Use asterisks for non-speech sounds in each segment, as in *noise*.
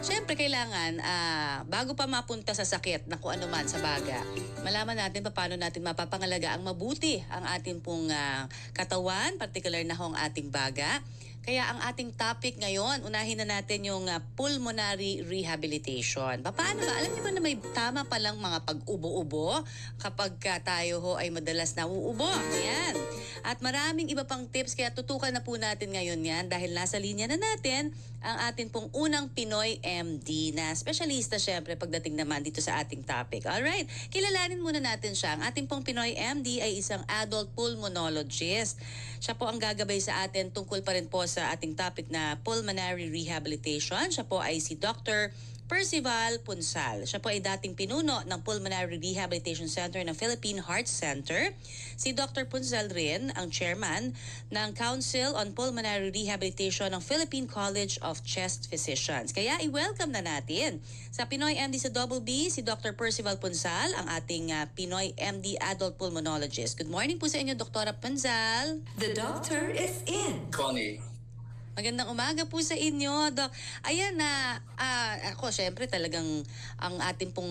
Siyempre, kailangan, ah, bago pa mapunta sa sakit na kung ano man sa baga, malaman natin pa paano natin mapapangalaga ang mabuti ang ating pong ah, katawan, particular na ho ang ating baga. Kaya ang ating topic ngayon, unahin na natin yung ah, pulmonary rehabilitation. Pa- Paano ba? Alam niyo ba na may tama palang mga pag-ubo-ubo kapag ka tayo ho ay madalas nauubo? Ayan. At maraming iba pang tips kaya tutukan na po natin ngayon yan dahil nasa linya na natin ang atin pong unang Pinoy MD na specialista syempre pagdating naman dito sa ating topic. Alright, kilalanin muna natin siya. Ang ating pong Pinoy MD ay isang adult pulmonologist. Siya po ang gagabay sa atin tungkol pa rin po sa ating topic na pulmonary rehabilitation. Siya po ay si Dr. Percival Punsal. Siya po ay dating pinuno ng Pulmonary Rehabilitation Center ng Philippine Heart Center. Si Dr. Punsal rin ang chairman ng Council on Pulmonary Rehabilitation ng Philippine College of Chest Physicians. Kaya i-welcome na natin sa Pinoy MD sa Double B, si Dr. Percival Punsal, ang ating ah, Pinoy MD Adult Pulmonologist. Good morning po sa inyo, Dr. Punsal. The doctor is in. Connie. Magandang umaga po sa inyo, Doc. Ayan na, ah, ako syempre talagang ang ating pong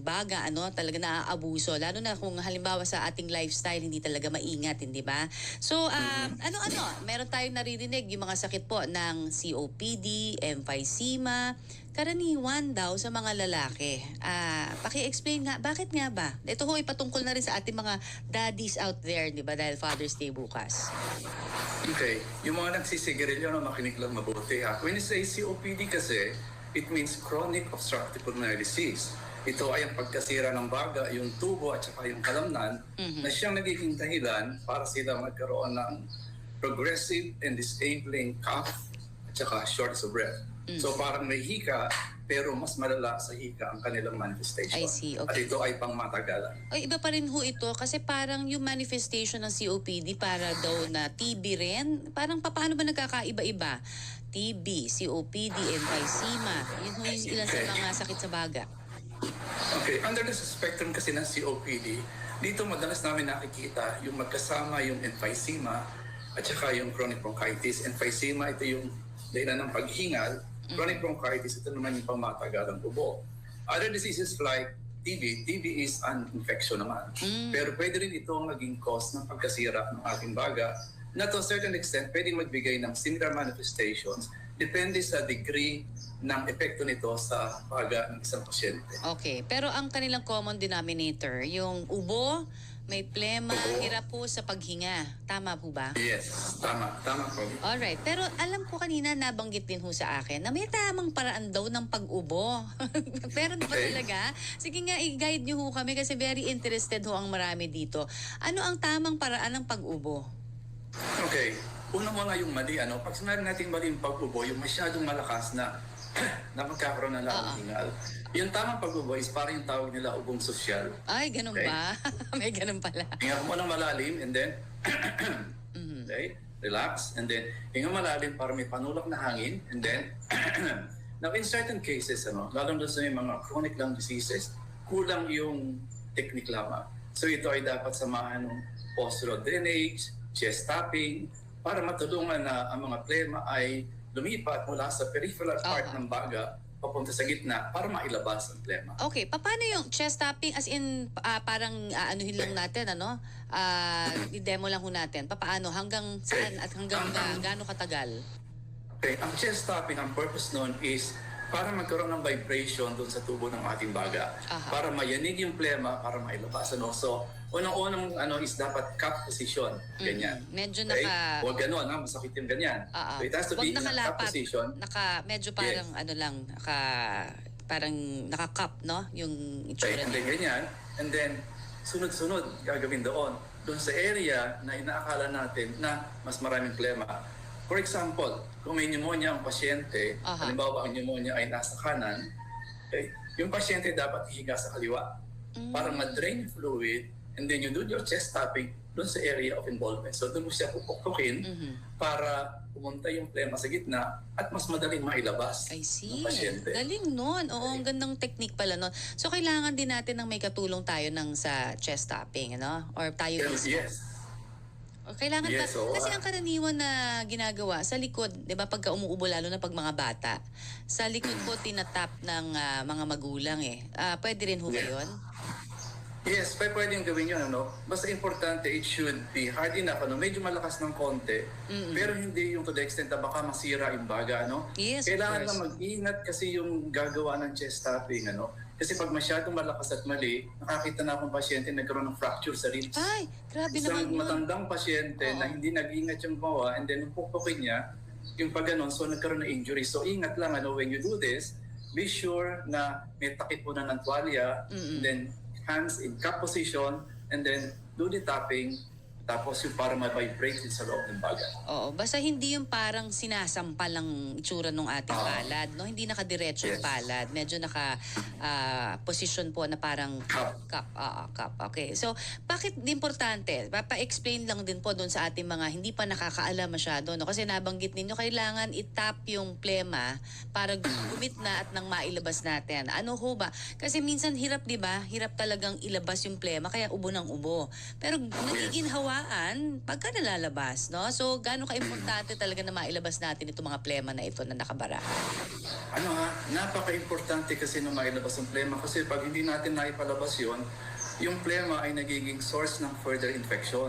baga, ano, talaga naaabuso. Lalo na kung halimbawa sa ating lifestyle, hindi talaga maingat, hindi ba? So, ah, ano-ano, meron tayong naririnig yung mga sakit po ng COPD, emphysema, karaniwan daw sa mga lalaki. Ah, paki-explain nga, bakit nga ba? Ito ho ay patungkol na rin sa ating mga daddies out there, di ba? Dahil Father's Day bukas. Okay, yung mga nagsisigarilyo na makinig lang mabuti ha. When you say COPD kasi, it means chronic obstructive pulmonary disease. Ito ay ang pagkasira ng baga, yung tubo at saka yung kalamnan na siyang nagiging dahilan para sila magkaroon ng progressive and disabling cough at saka shortness of breath. So parang may hika pero mas malala sa hika ang kanilang manifestation. I see, At okay. ito ay pangmatagalan. Ay, iba pa rin ho ito kasi parang yung manifestation ng COPD para daw na TB rin. Parang pa- paano ba nagkakaiba-iba? TB, COPD, emphysema. Yun ho yung ilan sa Okay. mga sakit sa baga. Okay, under the spectrum kasi ng COPD, dito madalas namin nakikita yung magkasama yung emphysema at saka yung chronic bronchitis. Emphysema, ito yung dahilan ng paghingal. Chronic bronchitis, ito naman yung pamatagalang ubo. Other diseases like TB, TB is an infection naman. Pero pwede rin itong maging cause ng pagkasira ng ating baga na to a certain extent pwedeng magbigay ng similar manifestations depende sa degree ng epekto nito sa baga ng isang pasyente. Okay, pero ang kanilang common denominator, yung ubo, may plema, hirap po sa paghinga. Tama po ba? Yes, tama, tama po. Alright, pero alam ko kanina nabanggit din ho sa akin na may tamang paraan daw ng pag-ubo. *laughs* pero ba Okay. talaga? Sige nga, i-guide niyo ho kami kasi very interested ho ang marami dito. Ano ang tamang paraan ng pag-ubo? Okay, una mo nga yung mali, ano, pag sinabi natin mali yung pag-ubo, yung masyadong malakas na na magkakaroon ng Oo. lalong hingal. Yung tamang pag-ubo is parang yung tawag nila ubong sosyal. Ay, ganun Okay. ba? *laughs* may ganun pala. Hinga mo ng malalim and then *clears throat* Mhm. okay, relax and then hinga malalim para may panulak na hangin and then *clears throat* now in certain cases ano lalo na sa mga chronic lung diseases kulang yung technique lamang so ito ay dapat samahan ng postural drainage chest tapping para matulungan na ang mga plema ay lumipat mula sa peripheral part Oo. ng baga papunta sa gitna para mailabas ang plema Okay, paano yung chest tapping as in ah, parang ah, anuhin lang natin ano? Ah, *clears throat* i-demo lang ho natin. Paano hanggang saan at hanggang ga- gaano katagal? Okay, ang chest tapping, ang purpose nun is para magkaroon ng vibration doon sa tubo ng ating baga. Aha. Para mayanig yung plema, para mailabas. Ano? So, unang-unang ano, is dapat cup position. Ganyan. Mm, medyo Okay? naka- Huwag ganon, ha? masakit yung ganyan. Ah. So, it has to Wag be in a cup nakalapat. position. Naka, medyo parang ano lang, naka, parang naka-cup, no? Yung Okay, itsura and then ganyan. And then, sunod-sunod gagawin doon. Doon sa area na inaakala natin na mas maraming plema. For example, kung may pneumonia ang pasyente, Aha. halimbawa ang pneumonia ay nasa kanan, okay, yung pasyente dapat higa sa kaliwa Mm. para ma-drain fluid and then you do your chest tapping doon sa area of involvement. So doon mo siya pupukpukin Mhm. para pumunta yung plema sa gitna at mas madaling mailabas I see. ng pasyente. Galing nun. Oo, ang gandang technique pala nun. So, kailangan din natin ng may katulong tayo ng sa chest tapping, ano? Or tayo Yes, mismo. yes. O Kailangan Yes, ta- oo. kasi ang karaniwan na ginagawa sa likod, 'di ba, pagka umuubo lalo na pag mga bata. Sa likod po tinatap ng ah, mga magulang eh. Ah, pwede rin ho ba Yeah. 'yon? Yes, pwede pwedeng gawin yun, ano? Basta importante, it should be hard enough, ano? Medyo malakas ng konti, pero hindi yung to the extent na baka masira yung baga, ano? Yes, Kailangan lang mag-ingat kasi yung gagawa ng chest tapping, ano? Kasi pag masyadong malakas at mali, nakakita na akong pasyente nagkaroon ng fracture sa ribs. Ay, grabe Isang naman yun. matandang pasyente Oo. na hindi nag-ingat yung bawa and then yung pukpukin niya, yung pag ganon, so nagkaroon ng injury. So ingat lang, ano, when you do this, be sure na may takip po na ng tuwalya, and then hands in cup position, and then do the tapping, tapos yung para ma-vibrate din sa loob ng baga. Oo, basta hindi yung parang sinasampal ang itsura ng ating Ah. palad, no? Hindi nakadiretso yung Yes. palad. Medyo naka ah, position po na parang Cup. cup. Ah, cup. Okay. So, bakit importante? Papa-explain lang din po doon sa ating mga hindi pa nakakaalam masyado, no? Kasi nabanggit ninyo kailangan itap yung plema para gumit na at nang mailabas natin. Ano ho ba? Kasi minsan hirap, 'di ba? Hirap talagang ilabas yung plema kaya ubo ng ubo. Pero nagiginhawaan pagka nalalabas, no? So, gaano ka-importante talaga na mailabas natin itong mga plema na ito na nakabara? Ano ha, napaka-importante kasi na mailabas ang plema kasi pag hindi natin naipalabas yon yung plema ay nagiging source ng further infection.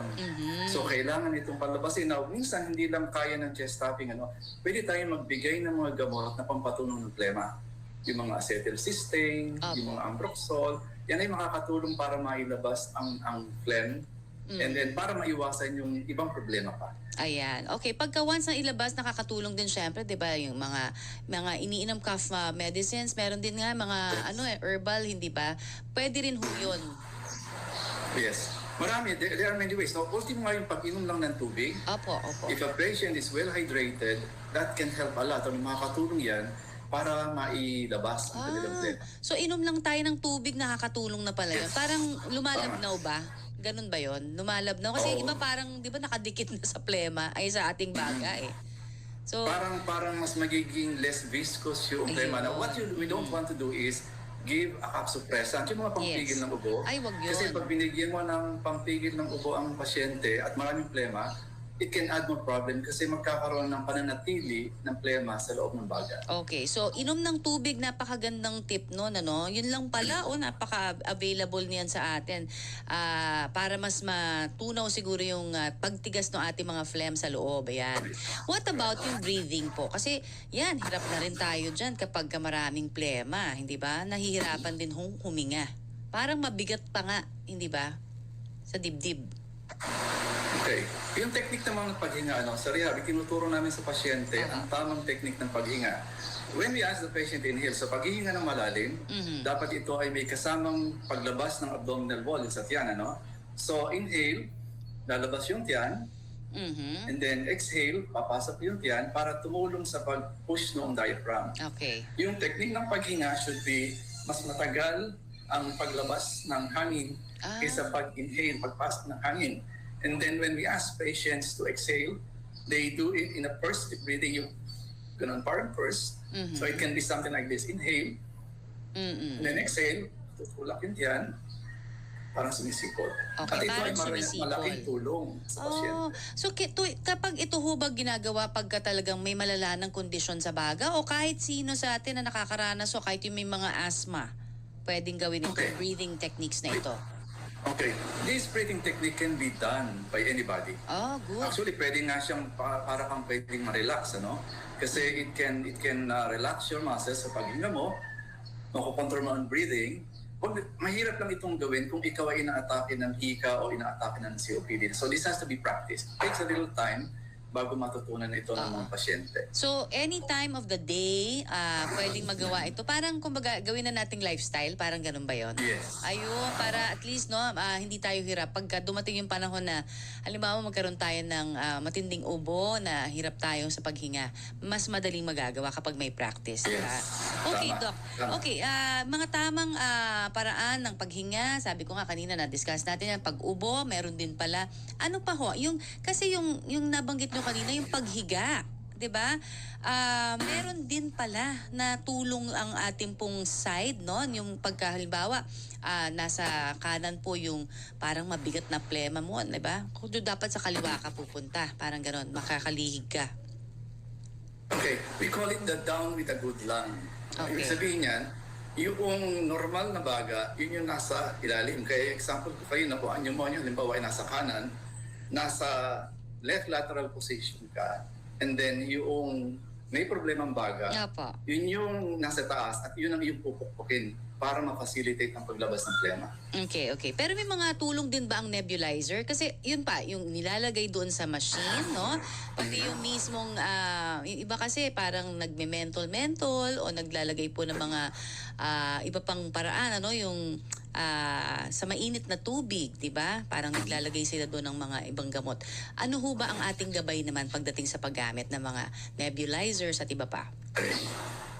So kailangan itong palabasin. Now, minsan hindi lang kaya ng chest tapping. Ano, pwede tayong magbigay ng mga gamot na pampatunog ng plema. Yung mga acetylcysteine, Apo. yung mga ambroxol, yan ay makakatulong para mailabas ang, ang phlegm and then para maiwasan yung ibang problema pa. Ayan. Okay, pagka once na ilabas, nakakatulong din syempre, 'di ba, yung mga mga iniinom cough uh, medicines, meron din nga mga ano eh herbal, hindi ba? Pwede rin ho 'yun. Yes. Marami, there, there are many ways. Now, ultimo nga yung pag-inom lang ng tubig, Opo, opo. If a patient is well hydrated, that can help a lot. Ano makakatulong yan para mailabas ang kanilang Ah, plema. so inom lang tayo ng tubig, nakakatulong na pala 'yun. Parang lumalabnaw ba? Ganun ba 'yon? Lumalabnaw kasi Oo. iba parang 'di ba nakadikit na sa plema ay sa ating baga eh. So Parang parang mas magiging less viscous yung plema. Now, what you, we don't want to do is give a capsupressant, yung mga pampigil Yes. ng ubo. Ay, wag yun. Kasi pag binigyan mo ng pampigil ng ubo ang pasyente at maraming plema, it can add more problem kasi magkakaroon ng pananatili ng plema sa loob ng baga. Okay, so inom ng tubig, napakagandang tip no, ano? Yun lang pala, oh, napaka-available niyan sa atin. Ah, para mas matunaw siguro yung ah, pagtigas ng ating mga phlegm sa loob. Ayan. What about yung breathing po? Kasi yan, hirap na rin tayo dyan kapag ka maraming plema, hindi ba? Nahihirapan din hum- huminga. Parang mabigat pa nga, hindi ba? Sa dibdib. Okay. Yung technique naman ng paghinga, ano, sa rehab, tinuturo namin sa pasyente ang tamang technique ng paghinga. When we ask the patient to inhale, sa paghihinga ng malalim, dapat ito ay may kasamang paglabas ng abdominal wall sa tiyan, ano? So, inhale, lalabas yung tiyan, Mhm. and then exhale, papasok yung tiyan para tumulong sa pag-push ng diaphragm. Okay. Yung technique ng paghinga should be mas matagal ang paglabas ng hangin Ah. kaysa pag-inhale, pagpasok ng hangin. And then when we ask patients to exhale, they do it in a first breathing yung ganun parang first. So it can be something like this. Inhale, Mm-mm. and then exhale, tutulak yung tiyan, parang sumisikot. Okay, At ito ay parang mara- sumisikot. malaking tulong sa pasyente. Oh, so ki- tu- kapag ito hubag ginagawa pagka talagang may malala ng kondisyon sa baga o kahit sino sa atin na nakakaranas o kahit yung may mga asthma, pwedeng gawin itong Okay. breathing techniques na ito. Okay, this breathing technique can be done by anybody. Oh, good. Actually, pwede nga siyang pa- para kang pwedeng ma-relax, ano? Kasi it can it can uh, relax your muscles sa paghinga mo, makukontrol mo ang breathing. Wag, mahirap lang itong gawin kung ikaw ay inaatake ng hika o inaatake ng COPD. So this has to be practiced. takes a little time bago matutunan ito ng mga pasyente. So, any time of the day, ah, pwedeng magawa ito. Parang, kumbaga, gawin na nating lifestyle. Parang ganun ba yon? Yes. Ayun, para at least, no, ah, hindi tayo hirap. Pagka dumating yung panahon na, halimbawa, magkaroon tayo ng ah, matinding ubo na hirap tayo sa paghinga, mas madaling magagawa kapag may practice. Yes. diba? Okay, Tama. Doc. Tama. Okay, ah, mga tamang ah, paraan ng paghinga, sabi ko nga kanina na-discuss natin yan, pag-ubo, meron din pala. Ano pa ho? Yung, kasi yung, yung nabanggit nyo kanina, yung paghiga. 'di ba? Ah, meron din pala na tulong ang ating pong side, no? Yung pagkahalimbawa, ah, nasa kanan po yung parang mabigat na plema mo, di ba? Kung doon dapat sa kaliwa ka pupunta, parang ganon, makakalihig ka. Okay, we call it the down with a good lung. Okay. Ibig sabihin niyan, yung normal na baga, yun yung nasa ilalim. Kaya example ko kayo na po, ang pneumonia, halimbawa ay nasa kanan, nasa left lateral position ka, and then yung may problemang baga, Nga po. yun yung nasa taas at yun ang yung pupukpukin para ma-facilitate ang paglabas ng plema. Okay, okay. Pero may mga tulong din ba ang nebulizer? Kasi yun pa, yung nilalagay doon sa machine, no? Pati yung mismong, ah, yung iba kasi parang nagme-mentol-mentol o naglalagay po ng mga ah, iba pang paraan, ano? Yung ah, sa mainit na tubig, di ba? Parang naglalagay sila doon ng mga ibang gamot. Ano ho ba ang ating gabay naman pagdating sa paggamit ng mga nebulizers at iba pa?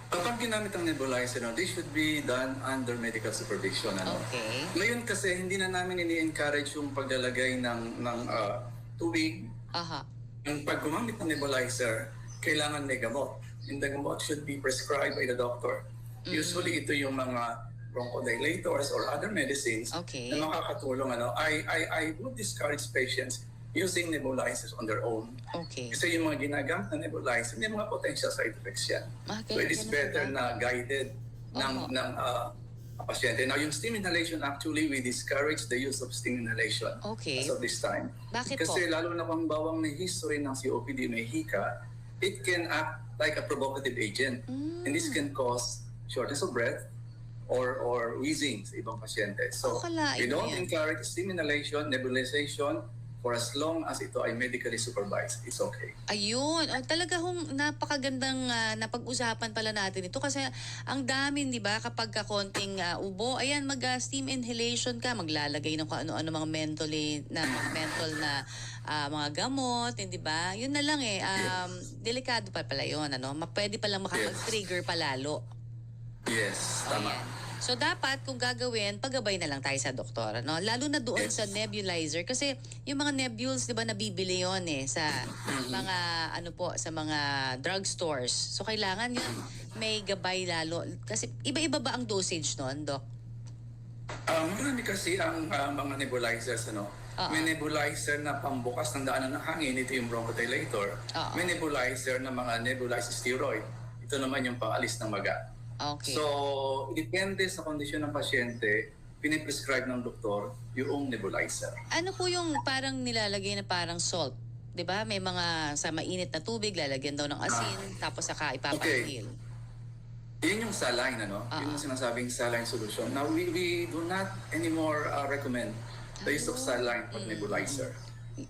Kapag ginamit ang nebulizer, no, this should be done under medical supervision. Ano? Okay. Ngayon kasi hindi na namin ini-encourage yung paglalagay ng, ng ah, tubig. Aha. Yung pag gumamit ng nebulizer, kailangan may gamot. And the gamot should be prescribed by the doctor. Usually ito yung mga bronchodilators or other medicines Okay. na makakatulong. Ano, I, I, I would discourage patients using nebulizers on their own. Okay. Kasi yung mga ginagamit na nebulizer, may mga potential side effects yan. Okay, so it is better na guided ng, Opo. ng ah, pasyente. Now, yung steam inhalation, actually, we discourage the use of steam inhalation Okay. as of this time. Bakit Kasi po? lalo na kung bawang may history ng COPD, may hika, it can act like a provocative agent. And this can cause shortness of breath or or wheezing sa ibang pasyente. So, Akalain we don't yan. encourage steam inhalation, nebulization, for as long as ito ay medically supervised. It's okay. Ayun, oh, talaga hong napakagandang ah, napag-usapan pala natin ito kasi ang dami, 'di ba, kapag ka konting ah, ubo, ayan mag ah, steam inhalation ka, maglalagay ng kung ano-ano mga mentally na mga mental na ah, mga gamot, hindi ba? Yun na lang eh, um, delikado pa pala 'yon, ano? Mapwede pa lang makapag-trigger palalo. Yes, tama. Ayan. So dapat kung gagawin, paggabay na lang tayo sa doktor, no? Lalo na doon Yes. sa nebulizer kasi yung mga nebules, 'di ba, nabibili 'yon eh sa Mm-hmm. mga ano po, sa mga drugstores. So kailangan yun may gabay lalo kasi iba-iba ba ang dosage noon, doc? Ah, marami kasi ang ah, mga nebulizers, ano? Oo. May nebulizer na pambukas ng daanan ng hangin, ito yung bronchodilator. Oo. May nebulizer na mga nebulized steroid. Ito naman yung pangalis ng maga. Okay. So, depende sa kondisyon ng pasyente, piniprescribe ng doktor yung nebulizer. ano po yung parang nilalagay na parang salt? 'Di ba? May mga sa mainit na tubig lalagyan daw ng asin tapos saka ipapahil. Yun yung saline, ano? Yun yung sinasabing saline solution. Now, we, we do not anymore uh, recommend the use of saline for nebulizer.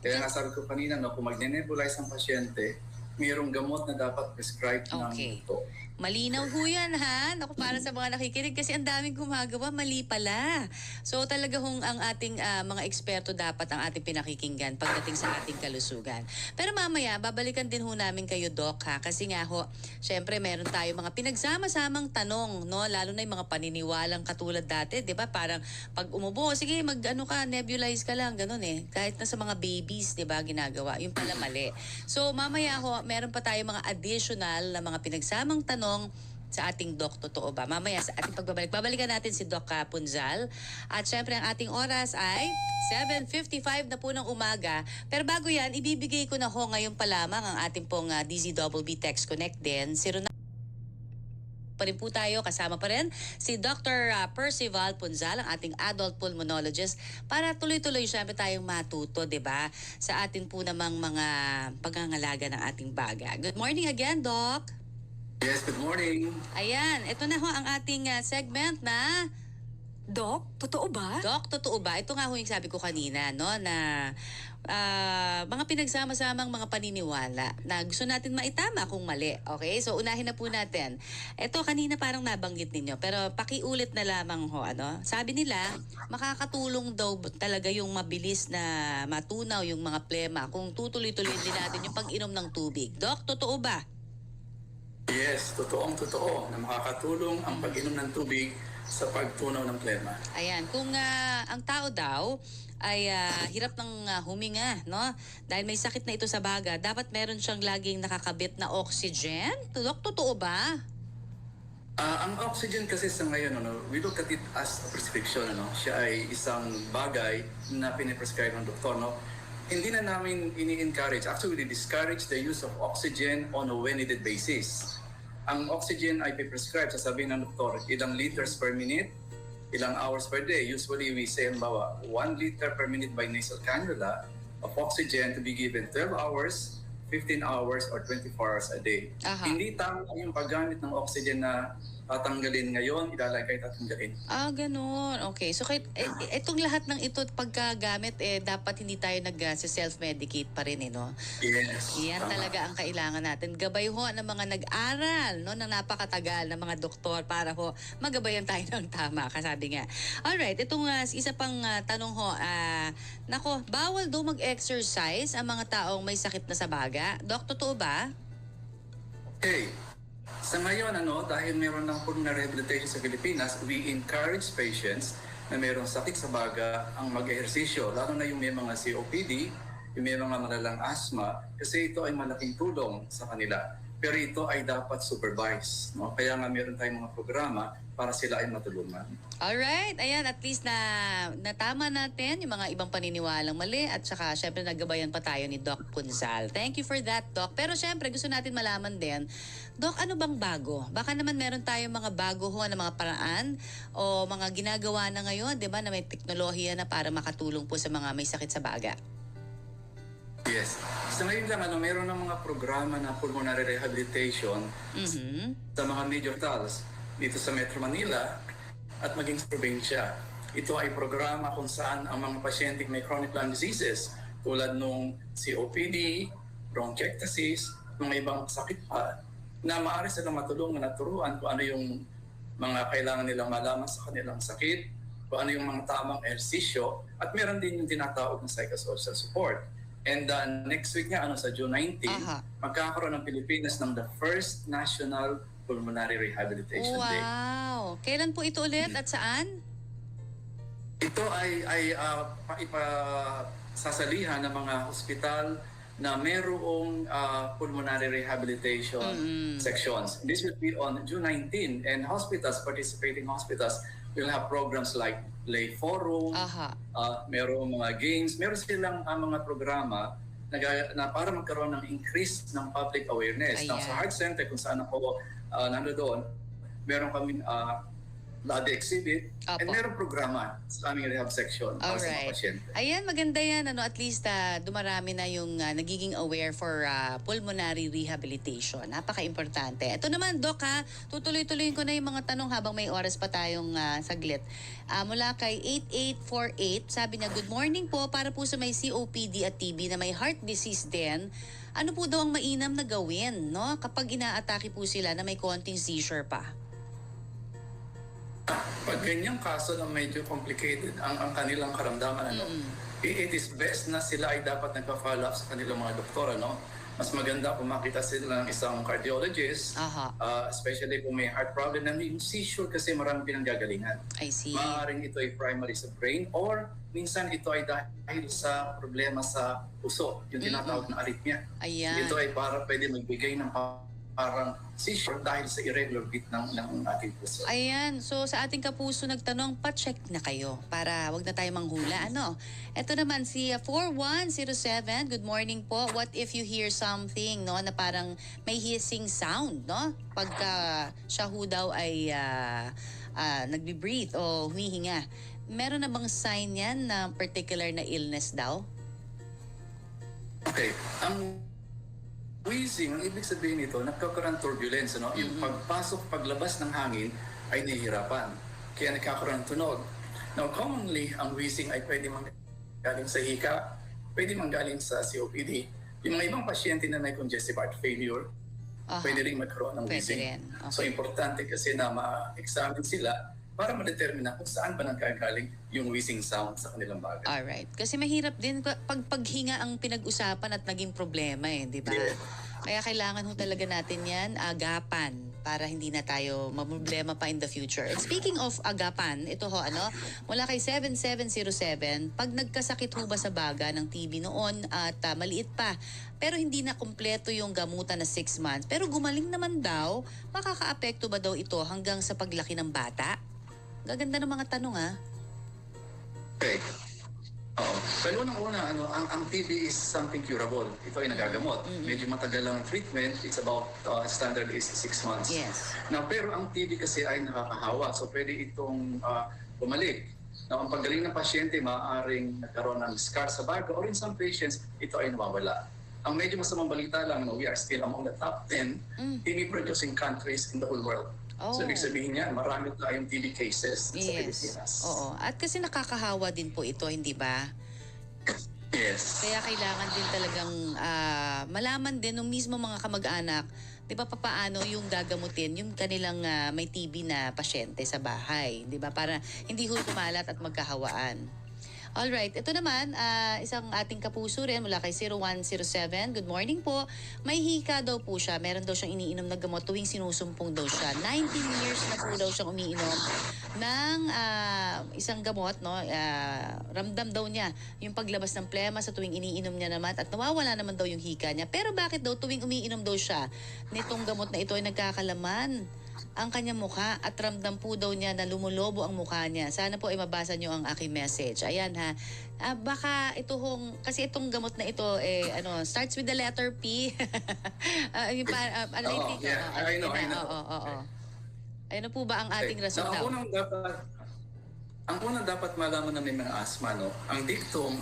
Kaya nga sabi ko kanina, no, kung magne-nebulize ang pasyente, mayroong gamot na dapat prescribed Okay. ng doktor. Malinaw ho yan ha. Naku, para sa mga nakikinig kasi ang daming gumagawa, mali pala. So talaga hong ang ating ah, mga eksperto dapat ang ating pinakikinggan pagdating sa ating kalusugan. Pero mamaya, babalikan din ho namin kayo, Doc, ha? Kasi nga ho, syempre meron tayo mga pinagsama-samang tanong, no? Lalo na yung mga paniniwalang katulad dati, di ba? Parang pag umubo, sige, mag ano ka, nebulize ka lang, ganun eh. Kahit na sa mga babies, di ba, ginagawa. Yung pala mali. So mamaya ho, meron pa tayo mga additional na mga pinagsamang tanong sa ating Doc Totoo ba? Mamaya sa ating pagbabalik. Babalikan natin si Doc ah, Punzal. At syempre ang ating oras ay 7.55 na po ng umaga. Pero bago yan, ibibigay ko na ho ngayon pa lamang ang ating pong ah, DZWB Text Connect din. 09 pa rin po tayo. Kasama pa rin si Dr. ah, Percival Punzal, ang ating adult pulmonologist, para tuloy-tuloy syempre tayong matuto, di ba, sa atin po namang mga pagngangalaga ng ating baga. Good morning again, Doc. Yes, good morning. Ayan, ito na ho ang ating ah, segment na Doc, totoo ba? Doc, totoo ba? Ito nga ho yung sabi ko kanina, no, na ah, mga pinagsama-samang mga paniniwala na gusto natin maitama kung mali. Okay? So, unahin na po natin. Ito, kanina parang nabanggit ninyo, pero pakiulit na lamang ho, ano? Sabi nila, makakatulong daw talaga yung mabilis na matunaw yung mga plema kung tutuloy-tuloy din natin yung pag-inom ng tubig. Doc, totoo ba? Yes, totoong totoo na makakatulong ang pag-inom ng tubig sa pagtunaw ng plema. Ayan, kung ah, ang tao daw ay ah, hirap ng ah, huminga, no? Dahil may sakit na ito sa baga, dapat meron siyang laging nakakabit na oxygen. Tudok, totoo ba? Ah, ang oxygen kasi sa ngayon, ano, we look at it as a prescription. Ano? Siya ay isang bagay na piniprescribe ng doktor. No? Hindi na namin ini-encourage, actually we discourage the use of oxygen on a when needed basis. Ang oxygen ay prescribe sasabihin ng doktor, ilang liters per minute, ilang hours per day. Usually we say, halimbawa, 1 liter per minute by nasal cannula of oxygen to be given 12 hours, 15 hours, or 24 hours a day. Aha. Hindi tama yung paggamit ng oxygen na tatanggalin ngayon, ilalagay tatanggalin. Ah, ganun. Okay. So, kahit, eh, itong lahat ng ito pagkagamit, eh, dapat hindi tayo nag-self-medicate pa rin, eh, no? Yes. Yan Tama. talaga ang kailangan natin. Gabay ho ng mga nag-aral, no, ng napakatagal ng mga doktor para ho magabayan tayo *laughs* ng tama, kasabi nga. Alright, itong ah, isa pang ah, tanong ho, ah, nako, bawal daw mag-exercise ang mga taong may sakit na sa baga. Dok, totoo ba? Okay. Sa ngayon, ano, dahil meron ng pulmonary rehabilitation sa Pilipinas, we encourage patients na merong sakit sa baga ang mag-ehersisyo, lalo na yung may mga COPD, yung may mga malalang asthma, kasi ito ay malaking tulong sa kanila. Pero ito ay dapat supervised. No? Kaya nga meron tayong mga programa para sila ay matulungan. Alright, ayan, at least na natama natin yung mga ibang paniniwalang mali at saka syempre naggabayan pa tayo ni Doc Punzal. Thank you for that, Doc. Pero syempre gusto natin malaman din, Doc, ano bang bago? Baka naman meron tayong mga bago ho na mga paraan o mga ginagawa na ngayon, di ba, na may teknolohiya na para makatulong po sa mga may sakit sa baga. Yes. Sa ngayon lang, ano, meron ng mga programa na pulmonary rehabilitation Mhm. sa mga major towns dito sa Metro Manila at maging sa probinsya. Ito ay programa kung saan ang mga pasyente may chronic lung diseases tulad nung COPD, bronchiectasis, mga ibang sakit pa na maaari silang matulungan at turuan kung ano yung mga kailangan nilang malaman sa kanilang sakit, kung ano yung mga tamang ehersisyo, at meron din yung tinatawag na psychosocial support. And uh, next week nga, ano, sa June 19, Aha. magkakaroon ng Pilipinas ng the first National Pulmonary Rehabilitation Day. Wow! Kailan po ito ulit at saan? Ito ay ay uh, ipasasalihan ng mga hospital na mayroong uh, pulmonary rehabilitation Mm. sections. This will be on June 19 and hospitals, participating hospitals will have programs like Lay Forum, Aha. uh, merong mga games, meron silang uh, mga programa na, na para magkaroon ng increase ng public awareness. Now, Ayan. sa Heart Center, kung saan ako uh, nandoon, meron kami uh, lobby exhibit and Apo. meron programa sa aming rehab section para sa mga Alright. pasyente. Ayan, maganda yan. Ano, at least ah, dumarami na yung ah, nagiging aware for ah, pulmonary rehabilitation. Napaka-importante. Ito naman, Doc, ha, tutuloy-tuloyin ko na yung mga tanong habang may oras pa tayong ah, saglit. Ah, mula kay 8848, sabi niya, Good morning po, para po sa may COPD at TB na may heart disease din, ano po daw ang mainam na gawin no? kapag inaatake po sila na may konting seizure pa? Pag ganyang kaso na medyo complicated ang, ang kanilang karamdaman, ano, i- it is best na sila ay dapat nagpa-follow up sa kanilang mga doktor. Ano? Mas maganda kung makita sila ng isang cardiologist, Aha, uh, especially kung may heart problem. Na yung seizure kasi maraming pinanggagalingan. I see. Maaaring ito ay primary sa brain or minsan ito ay dahil sa problema sa puso, yung tinatawag na arrhythmia. Ayan. Ito ay para pwede magbigay ng parang seizure dahil sa irregular beat ng, ng ating puso. Ayan, so sa ating kapuso nagtanong, pa-check na kayo para wag na tayo manghula. Ano? Ito naman si uh, 4107, good morning po. What if you hear something no, na parang may hissing sound, no? Pagka siya ho daw ay uh, uh, nagbe-breathe o humihinga. Meron na bang sign yan na particular na illness daw? Okay, ang wheezing, ang ibig sabihin nito, nagkakaroon turbulence. Ano? Yung pagpasok, paglabas ng hangin ay nahihirapan. Kaya nagkakaroon ng tunog. Now, commonly, ang wheezing ay pwede manggaling sa hika, pwede manggaling sa COPD. Yung mga ibang pasyente na may congestive heart failure, Aha. pwede rin magkaroon ng Pwede wheezing. rin. Okay. So, importante kasi na ma-examine sila para ma-determine kung saan ba nagkagaling yung wheezing sound sa kanilang bagay. Alright. Kasi mahirap din pag paghinga ang pinag-usapan at naging problema eh, di ba? Yeah. Kaya kailangan ho talaga natin yan agapan para hindi na tayo mamroblema pa in the future. And speaking of agapan, ito ho ano, mula kay 7707, pag nagkasakit ho ba sa baga ng TB noon at ah, maliit pa, pero hindi na kumpleto yung gamutan na 6 months, pero gumaling naman daw, makakaapekto ba daw ito hanggang sa paglaki ng bata? Gaganda ng mga tanong ah. Okay. Oo. Pero unang-una, ano, ang, ang TB is something curable. Ito ay nagagamot. Medyo matagal lang ang treatment. It's about, uh, standard is 6 months. Yes. Now, pero ang TB kasi ay nakakahawa. So, pwede itong uh, bumalik. Now, ang paggaling ng pasyente, maaaring nagkaroon ng scar sa baga or in some patients, ito ay nawawala. Ang medyo masamang balita lang, no, we are still among the top 10 TB-producing countries in the whole world. Oh. So, ibig sabihin yan, marami tayong TB cases sa. Pilipinas. Oo. At kasi nakakahawa din po ito, hindi ba? Yes. Kaya kailangan din talagang ah, malaman din ng mismo mga kamag-anak, 'di ba papaano yung gagamutin yung kanilang ah, may TB na pasyente sa bahay, 'di ba? Para hindi ho kumalat at magkahawaan. All right, ito naman ah, isang ating kapuso rin mula kay 0107. Good morning po. May hika daw po siya. Meron daw siyang iniinom na gamot tuwing sinusumpong daw siya. 19 years na po daw siyang umiinom ng ah, isang gamot, no? Ah, ramdam daw niya yung paglabas ng plema sa tuwing iniinom niya naman at nawawala naman daw yung hika niya. Pero bakit daw tuwing umiinom daw siya nitong gamot na ito ay nagkakalaman ang kanyang mukha at ramdam po daw niya na lumulobo ang mukha niya. Sana po ay mabasa niyo ang aking message. Ayan ha. Ah, baka ito hong, kasi itong gamot na ito eh, ano, starts with the letter P. *laughs* Ah, yung pa, ah, ano, ko, yeah. ah, I know, I na. know. Oo, oo, oo. Ano po ba ang ating rason Now, daw? ang unang dapat ang unang dapat malaman ng may mga asthma, no? Ang dictum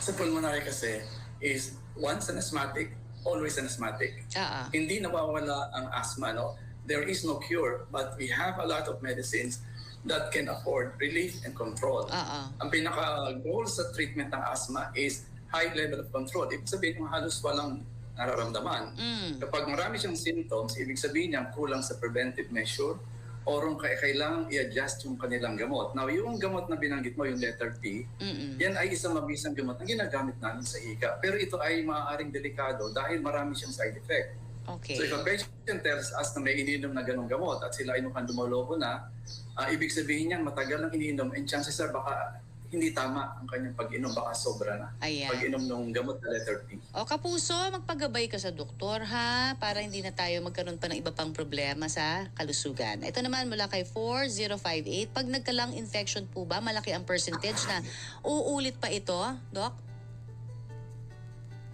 sa pulmonary kasi is once an asthmatic, always an asthmatic. Ah. Hindi nawawala ang asthma, no? There is no cure, but we have a lot of medicines that can afford relief and control. Ah. Ang pinaka-goal sa treatment ng asthma is high level of control. Ibig sabihin kung halos walang nararamdaman. Mm. Kapag marami siyang symptoms, ibig sabihin niya kulang sa preventive measure o kung kaya kailangang i-adjust yung kanilang gamot. Now, yung gamot na binanggit mo, yung letter P, Mm-mm. yan ay isang mabisang gamot na ginagamit namin sa hika. Pero ito ay maaaring delikado dahil marami siyang side effect. Okay. So if a patient tells us na may ininom na ganong gamot at sila ay mukhang dumolobo na, ah, ibig sabihin niyan matagal nang ininom and chances are baka hindi tama ang kanyang pag-inom, baka sobra na. Ayan. Pag-inom ng gamot na letter P. O kapuso, magpagabay ka sa doktor ha para hindi na tayo magkaroon pa ng iba pang problema sa kalusugan. Ito naman mula kay 4058. Pag nagka-lung infection po ba, malaki ang percentage na uulit pa ito, Doc?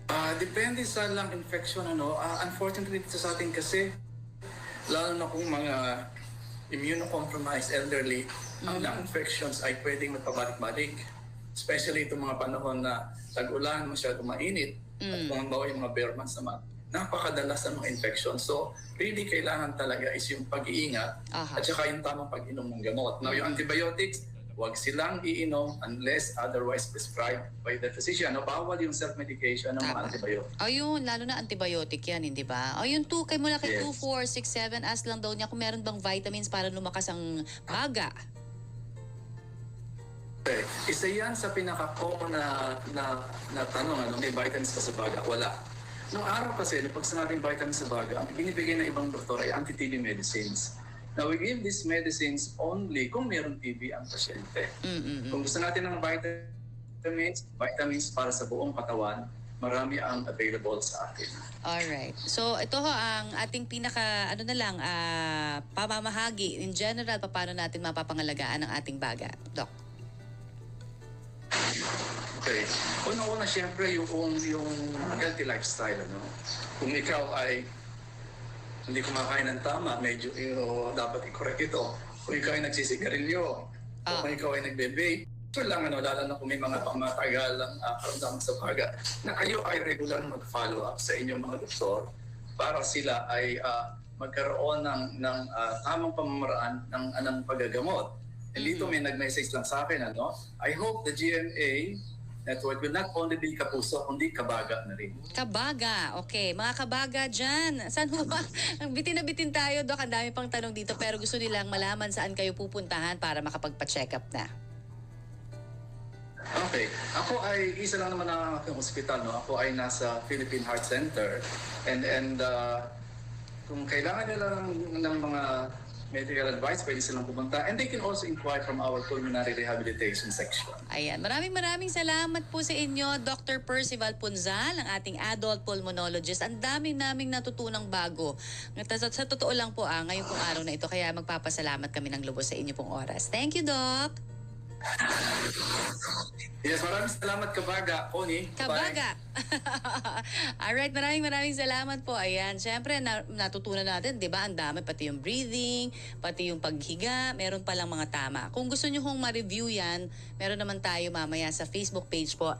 Ah, depende sa lung infection ano. Ah, unfortunately dito sa atin kasi lalo na kung mga immunocompromised elderly, ang lung infections ay pwedeng magpabalik-balik. Especially itong mga panahon na tag-ulan, masyado mainit, at kung halimbawa yung mga bare months naman, napakadalas ng mga infection. So, really kailangan talaga is yung pag-iingat Aha. at saka yung tamang pag-inom ng gamot. Now, yung antibiotics, huwag silang iinom unless otherwise prescribed by the physician. No, bawal yung self-medication ng mga Tama. antibiotics. O yun, lalo na antibiotic yan, hindi ba? O yun, two, kay mula kay Yes. 2467, ask lang daw niya kung meron bang vitamins para lumakas ang baga. Okay. Isa yan sa pinaka-common na, na, na tanong, ano, may vitamins ka sa baga? Wala. Nung araw kasi, pag sinabing vitamins sa baga, ang binibigay ng ibang doktor ay anti-TB medicines. Now, we give these medicines only kung meron TB ang pasyente. Mm-mm. Kung gusto natin ng vitamins, vitamins para sa buong katawan, marami ang available sa atin. Alright. So, ito ho ang ating pinaka, ano na lang, ah, pamamahagi in general, paano natin mapapangalagaan ang ating baga. Doc. Okay. Una-una, siyempre, yung, yung healthy lifestyle. Ano? Kung ikaw ay hindi kumakain ng tama, medyo you dapat i-correct ito. Kung ikaw ay nagsisigarilyo, Ah. kung ikaw ay nagbe-vape, ito lang, ano, lalo na kung may mga pangmatagalang uh, karamdaman sa baga, na kayo ay regular mag-follow up sa inyong mga doktor para sila ay ah, magkaroon ng, ng ah, tamang pamamaraan ng, ng paggagamot. And dito may nag-message lang sa akin, ano, I hope the GMA network will not only be kapuso, kundi kabaga na rin. Kabaga. Okay. Mga kabaga dyan. Saan ho ba? *laughs* Ang bitin na bitin tayo, Doc. Ang dami pang tanong dito. Pero gusto nilang malaman saan kayo pupuntahan para makapagpa-check up na. Okay. Ako ay isa lang naman ang aking ospital. No? Ako ay nasa Philippine Heart Center. And, and uh, kung kailangan nila ng, ng mga medical advice, pwede silang pumunta. And they can also inquire from our pulmonary rehabilitation section. Ayan, maraming maraming salamat po sa inyo, Dr. Percival Punzal, ang ating adult pulmonologist. Ang dami naming natutunang bago. Sa, sa totoo lang po, ah, ngayon pong araw na ito, kaya magpapasalamat kami ng lubos sa inyo pong oras. Thank you, Doc. Yes, maraming salamat Kabaga. Bye. Kabaga. *laughs* Alright, maraming maraming salamat po. Ayan, syempre na, natutunan natin, 'di ba? Ang dami pati yung breathing, pati yung paghiga, meron palang mga tama. Kung gusto niyo hong ma-review 'yan, meron naman tayo mamaya sa Facebook page po. At